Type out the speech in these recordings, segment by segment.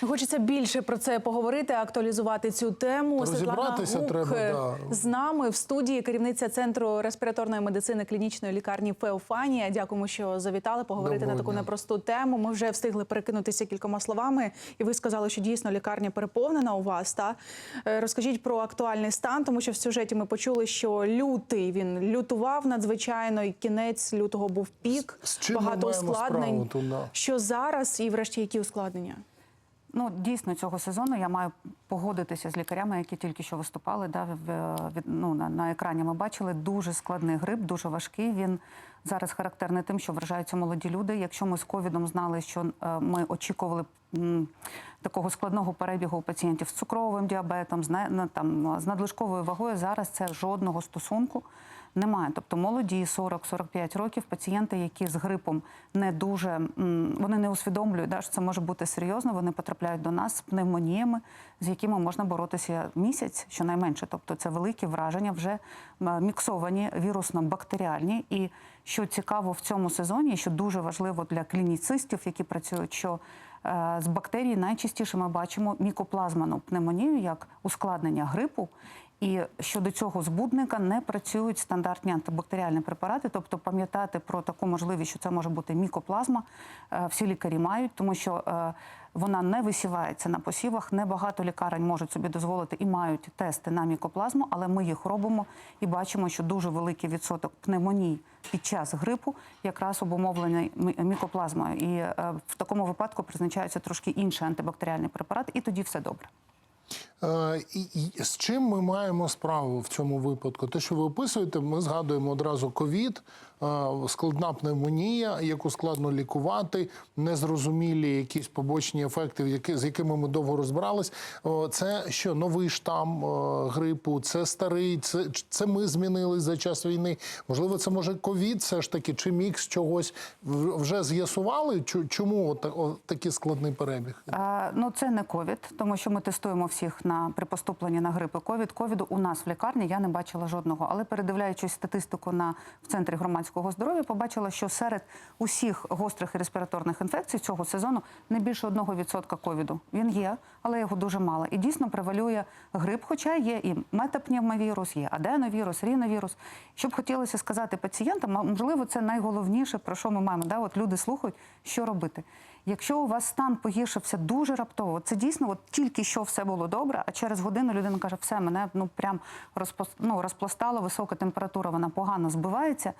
Хочеться більше про це поговорити, актуалізувати цю тему. Розібратися Світлана Гук треба, е, да. з нами в студії керівниця центру респіраторної медицини клінічної лікарні Феофанія. Дякуємо, що завітали поговорити Доброго на таку дня. непросту тему. Ми вже встигли перекинутися кількома словами, і ви сказали, що дійсно лікарня переповнена у вас. Та Е, розкажіть про актуальний стан, тому що в сюжеті ми почули, що лютий він лютував надзвичайно, і кінець лютого був пік. З чим ми багато маємо ускладнень. справу тут, да? Що зараз, і врешті які ускладнення? Ну, дійсно, цього сезону я маю погодитися з лікарями, які тільки що виступали. Да, від, ну, на, на екрані ми бачили дуже складний грип, дуже важкий. Він зараз характерний тим, що вражаються молоді люди. Якщо ми з ковідом знали, що е, ми очікували такого складного перебігу у пацієнтів з цукровим діабетом, з, там, з надлишковою вагою, зараз це жодного стосунку немає. Тобто молоді 40-45 років, пацієнти, які з грипом не дуже вони не усвідомлюють, да, що це може бути серйозно. Вони потрапляють до нас з пневмоніями, з якими можна боротися місяць, щонайменше. Тобто це великі враження, вже міксовані вірусно-бактеріальні. І що цікаво в цьому сезоні, що дуже важливо для клініцистів, які працюють, що е, з бактерій найчастіше ми бачимо мікоплазману пневмонію як ускладнення грипу. І щодо цього збудника не працюють стандартні антибактеріальні препарати, тобто пам'ятати про таку можливість, що це може бути мікоплазма, е, всі лікарі мають, тому що е, вона не висівається на посівах. Небагато лікарень можуть собі дозволити і мають тести на мікоплазму, але ми їх робимо і бачимо, що дуже великий відсоток пневмоній під час грипу якраз обумовлений мікоплазмою. І е, в такому випадку призначаються трошки інший антибактеріальний препарат, і тоді все добре. Е, і, і з чим ми маємо справу в цьому випадку? Те, що ви описуєте, ми згадуємо одразу ковід, е, складна пневмонія, яку складно лікувати, незрозумілі якісь побочні ефекти, з якими ми довго розбирались. Це що новий штам е, грипу, це старий, це, це ми змінились за час війни. Можливо, це може ковід, все ж таки, чи мікс чогось вже з'ясували? Чому такий складний перебіг? Е, Ну, це не ковід, тому що ми тестуємо всіх на при поступленні на грипи ковід. Ковіду у нас в лікарні я не бачила жодного. Але передивляючись статистику на в центрі громадського здоров'я, побачила, що серед усіх гострих і респіраторних інфекцій цього сезону не більше одного відсотка ковіду. Він є, але його дуже мало. І дійсно превалює грип, хоча є і метапневмовірус, є аденовірус, ріновірус. Що б хотілося сказати пацієнтам, можливо, це найголовніше, про що ми маємо. Да? От люди слухають, що робити. Якщо у вас стан погіршився дуже раптово, це дійсно от тільки що все було добре, а через годину людина каже, все, мене ну прям розпос... ну, розпластало, висока температура, вона погано збивається.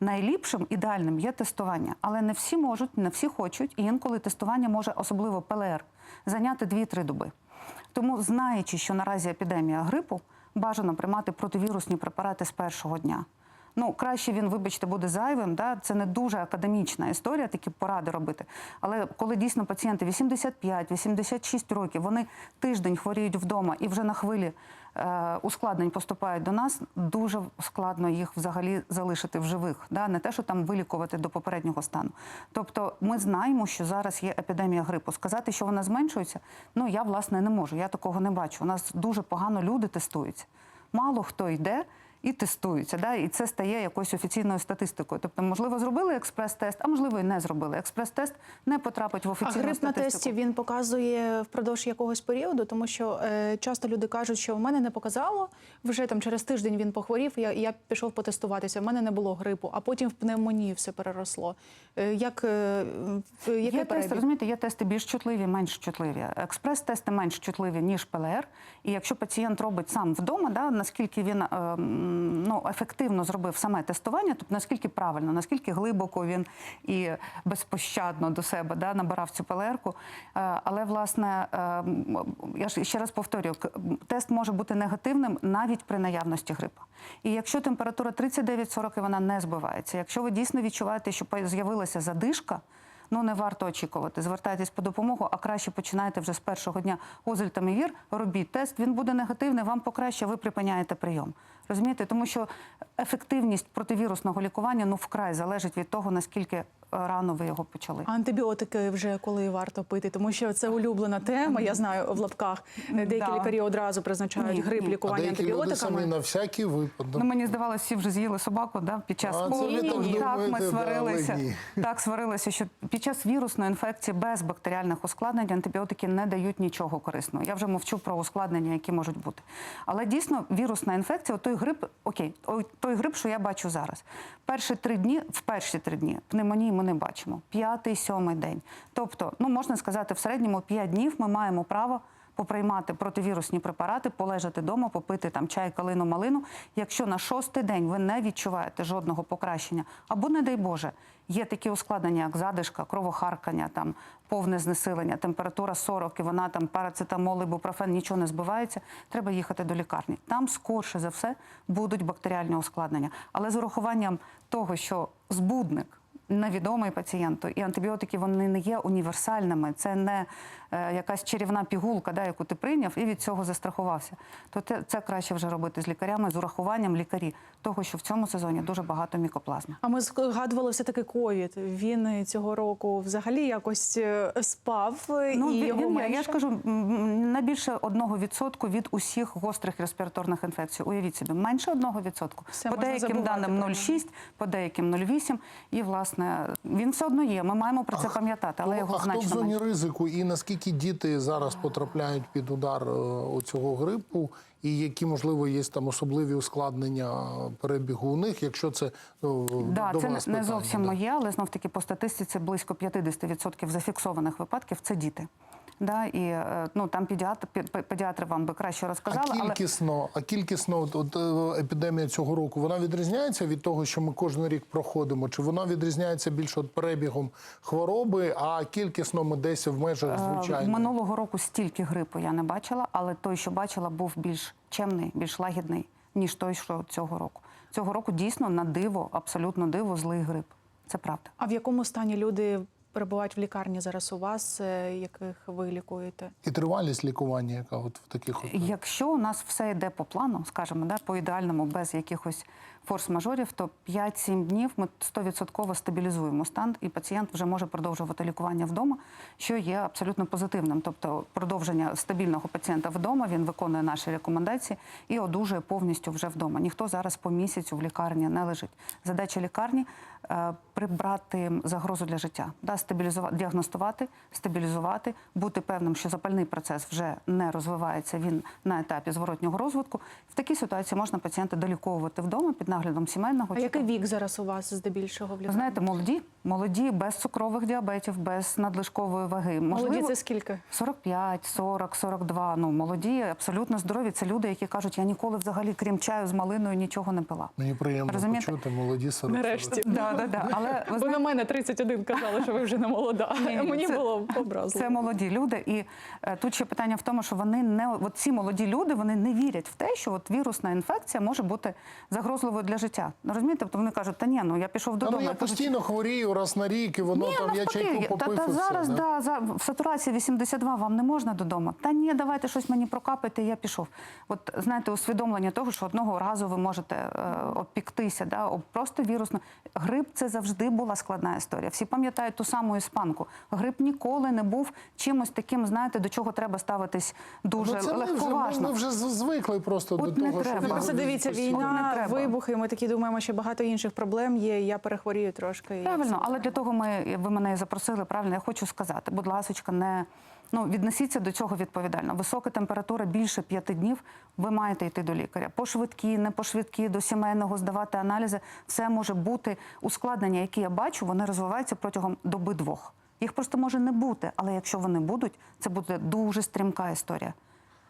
Найліпшим ідеальним є тестування, але не всі можуть, не всі хочуть, і інколи тестування може, особливо ПЛР, зайняти 2-3 доби. Тому, знаючи, що наразі епідемія грипу, бажано приймати противірусні препарати з першого дня. Ну, краще він, вибачте, буде зайвим. Да? Це не дуже академічна історія, такі поради робити. Але коли дійсно пацієнти 85-86 років, вони тиждень хворіють вдома і вже на хвилі е, ускладнень поступають до нас, дуже складно їх взагалі залишити в живих, да? не те, що там вилікувати до попереднього стану. Тобто ми знаємо, що зараз є епідемія грипу. Сказати, що вона зменшується, ну я власне не можу. Я такого не бачу. У нас дуже погано люди тестуються. Мало хто йде і тестуються. Да? І це стає якоюсь офіційною статистикою. Тобто, можливо, зробили експрес-тест, а можливо, і не зробили. Експрес-тест не потрапить в А офіційну грип на статистику. тесті він показує впродовж якогось періоду, тому що е, часто люди кажуть, що в мене не показало вже там через тиждень він похворів. Я, я пішов потестуватися. В мене не було грипу, а потім в пневмонію все переросло. Е, як е, який Є тести, розумієте, є тести більш чутливі, менш чутливі. Експрес-тести менш чутливі, ніж ПЛР. І якщо пацієнт робить сам вдома, да, наскільки він е, ну, ефективно зробив саме тестування, тобто наскільки правильно, наскільки глибоко він і безпощадно до себе да, набирав цю ПЛР-ку. Е, але, власне, е, я ж ще раз повторюю, тест може бути негативним навіть при наявності грипу. І якщо температура 39-40 і вона не збивається, якщо ви дійсно відчуваєте, що з'явилася задишка, ну не варто очікувати. Звертайтесь по допомогу, а краще починайте вже з першого дня озельтамівір, робіть тест, він буде негативний, вам покраще, ви припиняєте прийом. Розумієте, тому що ефективність противірусного лікування ну вкрай залежить від того, наскільки рано ви його почали. Антибіотики вже коли варто пити, тому що це улюблена тема. Я знаю в лапках. Деякі Да. лікарі одразу призначають Ні, грип ні. А лікування деякі люди самі на всякий випадок. Ну, мені здавалося, всі вже з'їли собаку да, під час А, це ви так Ні, так, ми думаєте, да, сварилися. ні. Так, сварилися, що під час вірусної інфекції без бактеріальних ускладнень антибіотики не дають нічого корисного. Я вже мовчу про ускладнення, які можуть бути. Але дійсно вірусна інфекція, той грип, окей, о- той грип, що я бачу зараз. Перші три дні, в перші три дні пневмонії не бачимо. П'ятий, сьомий день. Тобто, ну можна сказати, в середньому п'ять днів ми маємо право. Поприймати противірусні препарати, полежати вдома, попити там чай, калину, малину. Якщо на шостий день ви не відчуваєте жодного покращення, або, не дай Боже, є такі ускладнення, як задишка, кровохаркання, там повне знесилення, температура 40, і вона там парацетамол, ібупрофен, нічого не збивається. Треба їхати до лікарні. Там скорше за все будуть бактеріальні ускладнення. Але з урахуванням того, що збудник невідомий пацієнту, і антибіотики вони не є універсальними. Це не е, якась чарівна пігулка, да, яку ти прийняв і від цього застрахувався. То це краще вже робити з лікарями, з урахуванням лікарі того, що в цьому сезоні дуже багато мікоплазми. А ми згадували все таки ковід. Він цього року взагалі якось е, спав і Ну, він, його він, менше. я ж кажу, не більше одного відсотку від усіх гострих респіраторних інфекцій. Уявіть собі, менше одного відсотку. Все, по деяким даним 0,6, по деяким 0,8. І, власне, він все одно є. Ми маємо про це пам'ятати, але його а хто в зоні менше. ризику і наскільки діти зараз потрапляють під удар е, цього грипу, і які можливо є там особливі ускладнення перебігу у них, якщо це ну, Да, до це вас не питання, зовсім да. моє, але знов таки по статистиці близько 50% зафіксованих випадків це діти. Да, і е, ну там педіатр, пе- педіатри вам би краще розказали, А але кількісно, а кількісно, от, от, е, епідемія цього року, вона відрізняється від того, що ми кожен рік проходимо? Чи вона відрізняється більше от перебігом хвороби, а кількісно ми десь в межах Е. Минулого року стільки грипу я не бачила, але той, що бачила, був більш чемний, більш лагідний, ніж той, що цього року. Цього року дійсно на диво, абсолютно диво, злий грип. Це правда. А в якому стані люди перебувають в лікарні зараз у вас, е, яких ви лікуєте? І тривалість лікування, яка от в таких от... Якщо у нас все йде по плану, скажімо, да, по ідеальному, без якихось форс-мажорів, то 5-7 днів ми 100% стабілізуємо стан, і пацієнт вже може продовжувати лікування вдома, що є абсолютно позитивним. Тобто продовження стабільного пацієнта вдома, він виконує наші рекомендації і одужує повністю вже вдома. Ніхто зараз по місяцю в лікарні не лежить. Задача лікарні е, прибрати загрозу для життя, да, стабілізувати, діагностувати, стабілізувати, бути певним, що запальний процес вже не розвивається. Він на етапі зворотнього розвитку. В такій ситуації можна пацієнта доліковувати вдома під наглядом сімейного А чи який вік зараз у вас здебільшого в лікарні? знаєте, молоді, молоді, без цукрових діабетів, без надлишкової ваги. Молоді це скільки? 45, 40, 42, ну молоді, абсолютно здорові. Це люди, які кажуть, я ніколи взагалі, крім чаю з малиною, нічого не пила. Мені приємно Розумієте? почути молоді 40 Нарешті. Да, да, да. Але ви на мене 31 казали, що ви вже не молода. Ні, ні, Мені це- було образливо. Це молоді люди, і е, тут ще питання в тому, що вони не от ці молоді люди вони не вірять в те, що от вірусна інфекція може бути загрозливою для життя. Ну, Розумієте? Тобто вони кажуть, та ні, ну я пішов Та, додому. ну, я постійно хворію раз на рік, і воно Ні, там я чайку попив. та і все, зараз да? да, за, в сатурації 82 вам не можна додому. Та ні, давайте щось мені прокапайте, я пішов. От знаєте, усвідомлення того, що одного разу ви можете е, обпіктися, да, об просто вірусно. Грип це завжди була складна історія. Всі пам'ятають ту саму іспанку. Грип ніколи не був чимось таким, знаєте, до чого треба ставитись дуже Ну, це ми вже, ми, легковажно. ми вже звикли просто От до не того, треба. Ну, просто дивіться, війна, вибухи. Ми такі думаємо, що багато інших проблем є. і Я перехворію трошки. Правильно. Але для того ми ви мене запросили. Правильно, я хочу сказати, будь ласочка, не ну віднесіться до цього відповідально. Висока температура більше п'яти днів. Ви маєте йти до лікаря. По швидкі, не по швидкі, до сімейного здавати аналізи. Все може бути ускладнення, які я бачу, вони розвиваються протягом доби двох. Їх просто може не бути, але якщо вони будуть, це буде дуже стрімка історія.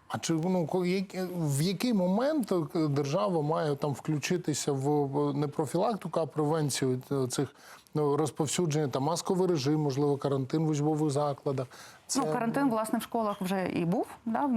А чи ну ко- як- в який момент е, держава має там включитися в не профілактику, а превенцію е, цих розповсюдження там масковий режим, можливо, карантин в учбових закладах? Це Ну, карантин, власне, в школах вже і був. Да, у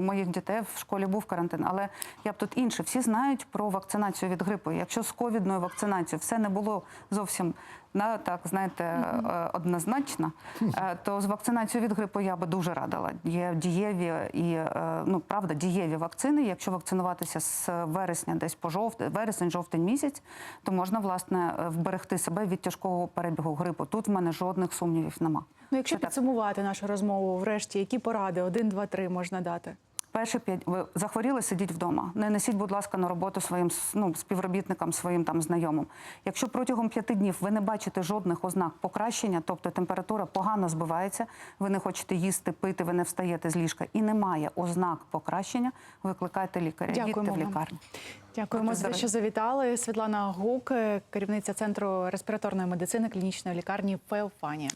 моїх дітей в школі був карантин. Але я б тут інше. Всі знають про вакцинацію від грипу. Якщо з ковідною вакцинацією все не було зовсім да, так, знаєте, е, однозначно, е, то з вакцинацією від грипу я би дуже радила. Є дієві і е, ну правда дієві вакцини. Якщо вакцинуватися з вересня, десь по жовтень, вересень, жовтень місяць, то можна власне вберегти себе від тяжкого тяжкого перебігу грипу. Тут в мене жодних сумнівів нема. Ну, якщо підсумувати нашу розмову, врешті, які поради один, два, три можна дати? Перші п'ять ви захворіли, сидіть вдома. Не несіть, будь ласка, на роботу своїм ну, співробітникам, своїм там знайомим. Якщо протягом п'яти днів ви не бачите жодних ознак покращення, тобто температура погано збивається, ви не хочете їсти, пити, ви не встаєте з ліжка і немає ознак покращення, викликайте лікаря, їдьте Дякуємо в вам. лікарню. Дякуємо за те, що завітали. Світлана Гук, керівниця центру респіраторної медицини клінічної лікарні Феофанія.